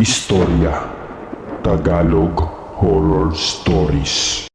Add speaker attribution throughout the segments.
Speaker 1: Istorya Tagalog Horror Stories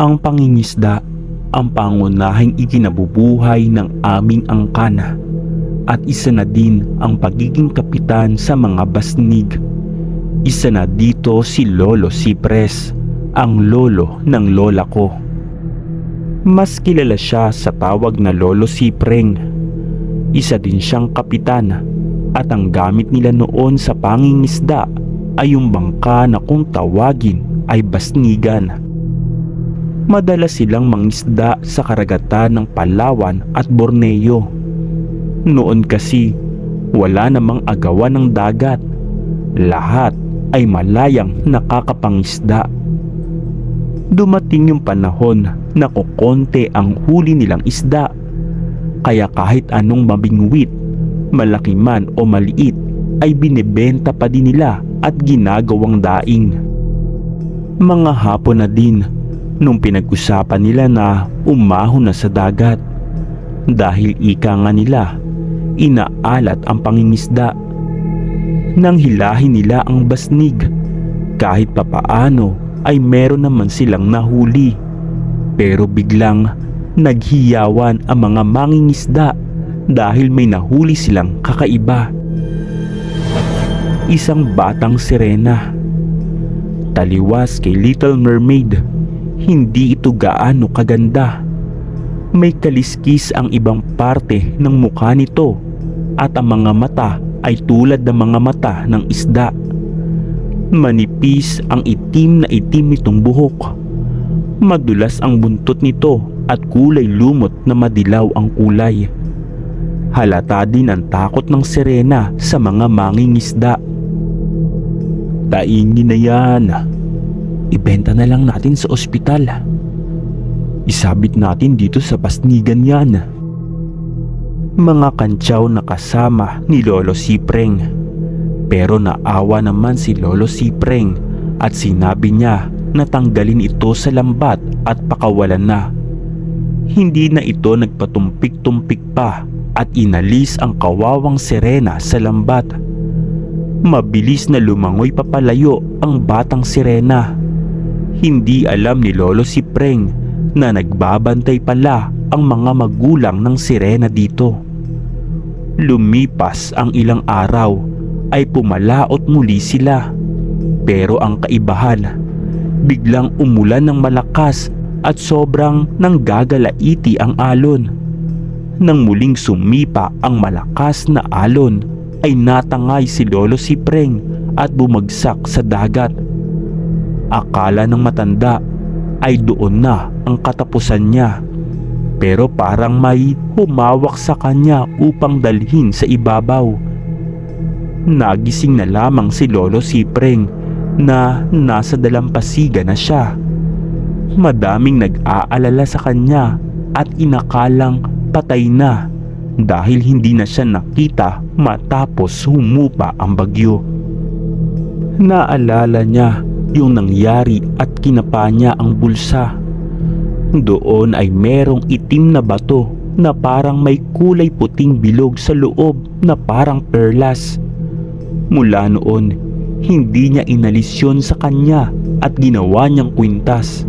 Speaker 2: Ang pangingisda ang pangunahing ikinabubuhay ng aming angkana at isa na din ang pagiging kapitan sa mga basnig. Isa na dito si Lolo Cipres, ang lolo ng lola ko. Mas kilala siya sa tawag na Lolo Cipreng. Isa din siyang kapitan at ang gamit nila noon sa pangingisda ay yung bangka na kung tawagin ay basnigan. Madalas silang mangisda sa karagatan ng Palawan at Borneo. Noon kasi wala namang agawan ng dagat. Lahat ay malayang nakakapangisda. Dumating yung panahon na kukonte ang huli nilang isda. Kaya kahit anong mabingwit, malaki man o maliit, ay binebenta pa din nila at ginagawang daing. Mga hapon na din nung pinag-usapan nila na umahon na sa dagat. Dahil ika nga nila, inaalat ang pangingisda. Nang hilahin nila ang basnig, kahit papaano ay meron naman silang nahuli. Pero biglang naghiyawan ang mga mangingisda dahil may nahuli silang kakaiba. Isang batang sirena. Taliwas kay Little Mermaid hindi ito gaano kaganda. May kaliskis ang ibang parte ng mukha nito at ang mga mata ay tulad ng mga mata ng isda. Manipis ang itim na itim nitong buhok. Madulas ang buntot nito at kulay lumot na madilaw ang kulay. Halata din ang takot ng sirena sa mga mangingisda. Taingin na yan, ibenta na lang natin sa ospital. Isabit natin dito sa pasnigan yan. Mga kantsaw na kasama ni Lolo Sipreng. Pero naawa naman si Lolo Sipreng at sinabi niya na tanggalin ito sa lambat at pakawalan na. Hindi na ito nagpatumpik-tumpik pa at inalis ang kawawang sirena sa lambat. Mabilis na lumangoy papalayo ang batang sirena hindi alam ni Lolo si Preng na nagbabantay pala ang mga magulang ng sirena dito. Lumipas ang ilang araw ay pumalaot muli sila. Pero ang kaibahan, biglang umulan ng malakas at sobrang nanggagalaiti ang alon. Nang muling sumipa ang malakas na alon ay natangay si Lolo si Preng at bumagsak sa dagat Akala ng matanda ay doon na ang katapusan niya. Pero parang may humawak sa kanya upang dalhin sa ibabaw. Nagising na lamang si Lolo Sipreng na nasa dalampasigan na siya. Madaming nag-aalala sa kanya at inakalang patay na dahil hindi na siya nakita matapos humupa ang bagyo. Naalala niya yung nangyari at kinapa niya ang bulsa. Doon ay merong itim na bato na parang may kulay puting bilog sa loob na parang perlas. Mula noon, hindi niya inalis yun sa kanya at ginawa niyang kwintas.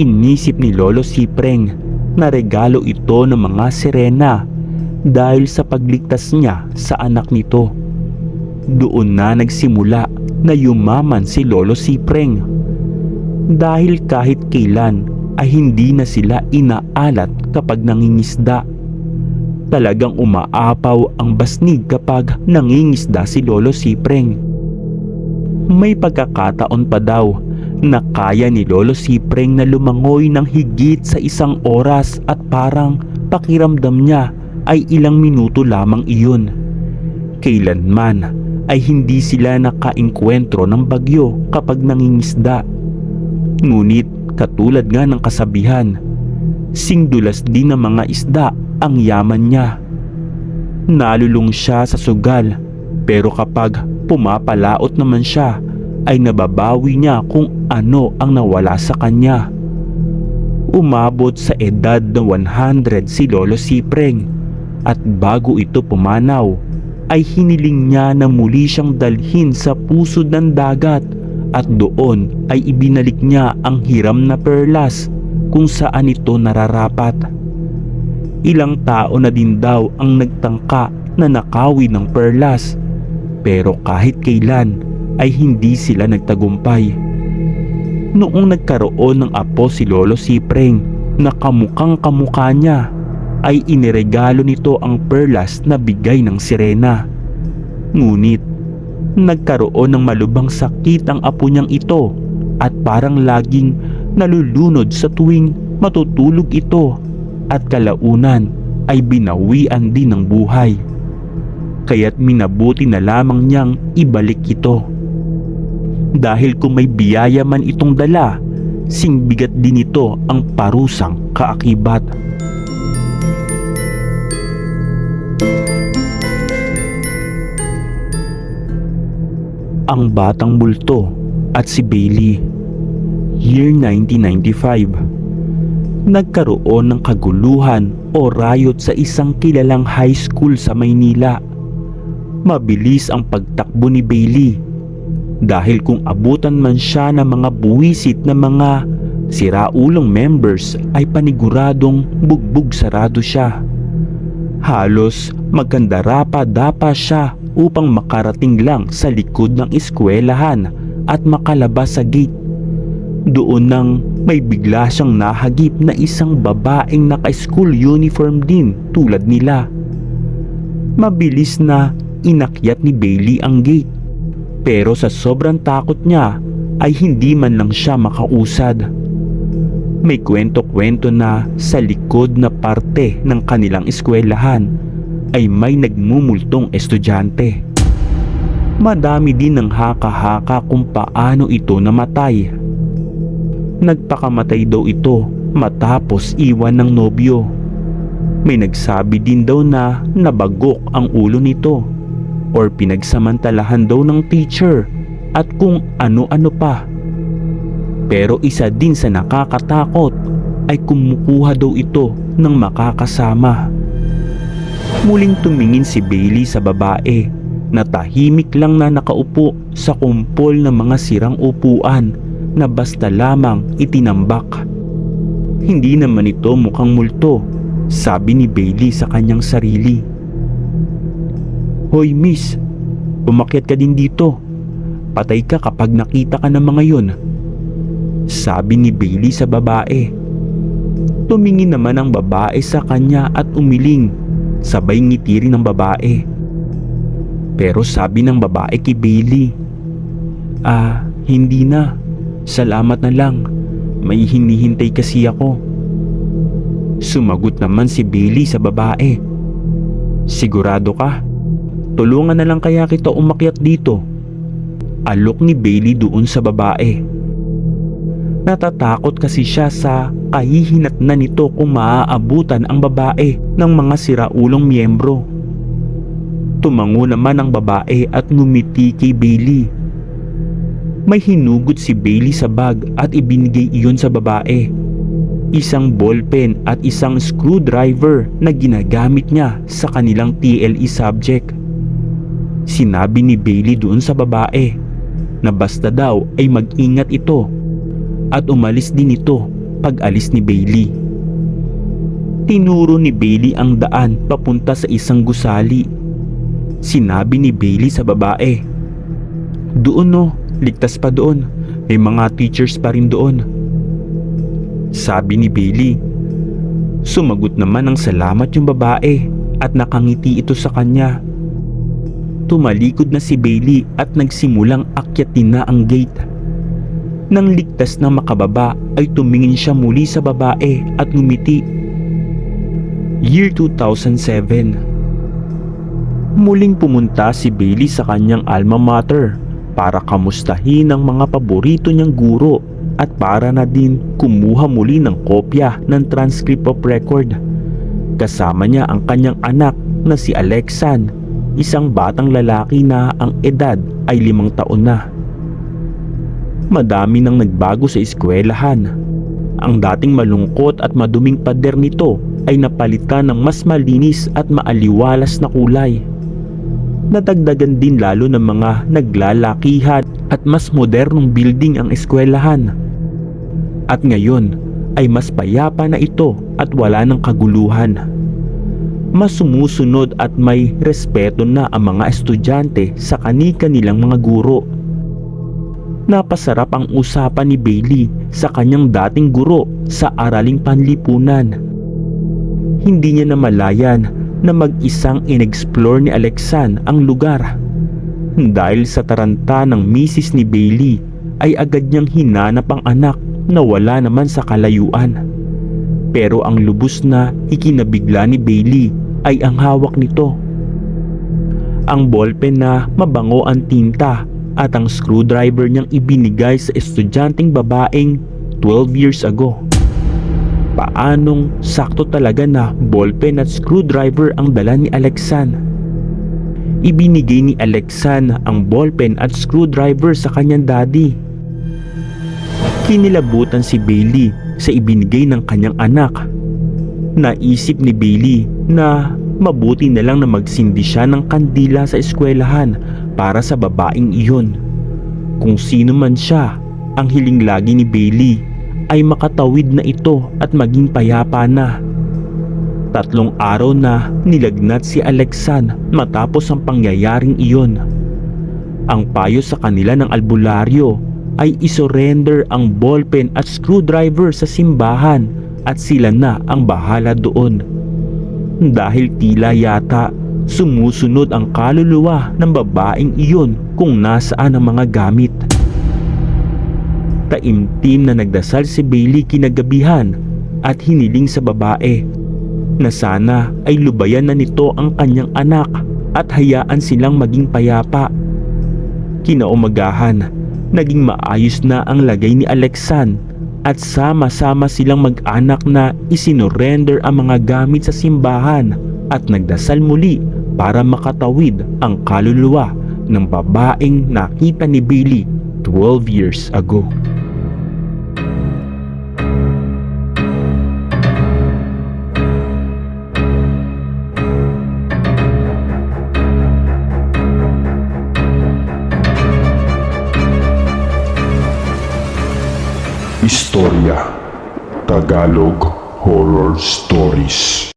Speaker 2: Inisip ni Lolo Sipreng na regalo ito ng mga sirena dahil sa pagligtas niya sa anak nito. Doon na nagsimula na yumaman si Lolo Sipreng. Dahil kahit kailan ay hindi na sila inaalat kapag nangingisda. Talagang umaapaw ang basnig kapag nangingisda si Lolo Sipreng. May pagkakataon pa daw na kaya ni Lolo Sipreng na lumangoy ng higit sa isang oras at parang pakiramdam niya ay ilang minuto lamang iyon. Kailanman ay hindi sila nakainkwentro ng bagyo kapag nangingisda. Ngunit katulad nga ng kasabihan, singdulas din ng mga isda ang yaman niya. Nalulung siya sa sugal pero kapag pumapalaot naman siya ay nababawi niya kung ano ang nawala sa kanya. Umabot sa edad na 100 si Lolo Sipreng at bago ito pumanaw ay hiniling niya na muli siyang dalhin sa pusod ng dagat at doon ay ibinalik niya ang hiram na perlas kung saan ito nararapat. Ilang tao na din daw ang nagtangka na nakawi ng perlas pero kahit kailan ay hindi sila nagtagumpay. Noong nagkaroon ng apo si Lolo Sipreng na kamukhang kamukha niya ay iniregalo nito ang perlas na bigay ng sirena. Ngunit nagkaroon ng malubang sakit ang apo niyang ito at parang laging nalulunod sa tuwing matutulog ito at kalaunan ay binawian din ng buhay. Kaya't minabuti na lamang niyang ibalik ito. Dahil kung may biyaya man itong dala, singbigat din ito ang parusang kaakibat. Ang Batang Multo at si Bailey Year 1995 Nagkaroon ng kaguluhan o riot sa isang kilalang high school sa Maynila. Mabilis ang pagtakbo ni Bailey dahil kung abutan man siya ng mga buwisit na mga siraulong members ay paniguradong bugbog sarado siya. Halos magkandarapa-dapa siya upang makarating lang sa likod ng eskwelahan at makalabas sa gate. Doon nang may bigla siyang nahagip na isang babaeng naka-school uniform din tulad nila. Mabilis na inakyat ni Bailey ang gate pero sa sobrang takot niya ay hindi man lang siya makausad. May kwento-kwento na sa likod na parte ng kanilang eskwelahan ay may nagmumultong estudyante. Madami din ng haka-haka kung paano ito namatay. Nagpakamatay daw ito matapos iwan ng nobyo. May nagsabi din daw na nabagok ang ulo nito or pinagsamantalahan daw ng teacher at kung ano-ano pa. Pero isa din sa nakakatakot ay kumukuha daw ito ng makakasama. Muling tumingin si Bailey sa babae na tahimik lang na nakaupo sa kumpol ng mga sirang upuan na basta lamang itinambak. Hindi naman ito mukhang multo, sabi ni Bailey sa kanyang sarili. Hoy miss, umakyat ka din dito. Patay ka kapag nakita ka ng mga yun. Sabi ni Bailey sa babae. Tumingin naman ang babae sa kanya at umiling. Sabay ngiti rin ng babae. Pero sabi ng babae kay Bailey, Ah, hindi na. Salamat na lang. May hinihintay kasi ako. Sumagot naman si Bailey sa babae. Sigurado ka? Tulungan na lang kaya kita umakyat dito. Alok ni Bailey doon sa babae. Natatakot kasi siya sa kahihinat na nito kung maaabutan ang babae ng mga siraulong miyembro. Tumango naman ang babae at ngumiti kay Bailey. May hinugot si Bailey sa bag at ibinigay iyon sa babae. Isang ballpen at isang screwdriver na ginagamit niya sa kanilang TLE subject. Sinabi ni Bailey doon sa babae na basta daw ay mag-ingat ito at umalis din ito pag alis ni Bailey. Tinuro ni Bailey ang daan papunta sa isang gusali. Sinabi ni Bailey sa babae, Doon no, ligtas pa doon. May mga teachers pa rin doon. Sabi ni Bailey. Sumagot naman ng salamat yung babae at nakangiti ito sa kanya. Tumalikod na si Bailey at nagsimulang akyatin na ang gate. Nang ligtas na makababa ay tumingin siya muli sa babae at ngumiti. Year 2007 Muling pumunta si Bailey sa kanyang alma mater para kamustahin ang mga paborito niyang guro at para na din kumuha muli ng kopya ng transcript of record. Kasama niya ang kanyang anak na si Alexan, isang batang lalaki na ang edad ay limang taon na. madami nang nagbago sa eskwelahan. Ang dating malungkot at maduming pader nito ay napalitan ng mas malinis at maaliwalas na kulay. Nadagdagan din lalo ng mga naglalakihan at mas modernong building ang eskwelahan. At ngayon ay mas payapa na ito at wala ng kaguluhan. Mas sumusunod at may respeto na ang mga estudyante sa kani-kanilang mga guro. Napasarap ang usapan ni Bailey sa kanyang dating guro sa araling panlipunan. Hindi niya namalayan na mag-isang inexplore ni Alexan ang lugar. Dahil sa taranta ng misis ni Bailey ay agad niyang hinanap ang anak na wala naman sa kalayuan. Pero ang lubos na ikinabigla ni Bailey ay ang hawak nito. Ang ballpen na mabango ang tinta at ang screwdriver niyang ibinigay sa estudyanteng babaeng 12 years ago. Paanong sakto talaga na ballpen at screwdriver ang dala ni Alexan? Ibinigay ni Alexan ang ballpen at screwdriver sa kanyang daddy. Kinilabutan si Bailey sa ibinigay ng kanyang anak. Naisip ni Bailey na mabuti na lang na magsindi siya ng kandila sa eskwelahan para sa babaeng iyon. Kung sino man siya, ang hiling lagi ni Bailey ay makatawid na ito at maging payapa na. Tatlong araw na nilagnat si Alexan matapos ang pangyayaring iyon. Ang payo sa kanila ng albularyo ay isurrender ang ballpen at screwdriver sa simbahan at sila na ang bahala doon. Dahil tila yata sumusunod ang kaluluwa ng babaeng iyon kung nasaan ang mga gamit. Taimtim na nagdasal si Bailey kinagabihan at hiniling sa babae na sana ay lubayan na nito ang kanyang anak at hayaan silang maging payapa. Kinaumagahan, naging maayos na ang lagay ni Alexan at sama-sama silang mag-anak na isinorender ang mga gamit sa simbahan at nagdasal muli para makatawid ang kaluluwa ng babaeng nakita ni Billy 12 years ago.
Speaker 1: Istorya Tagalog Horror Stories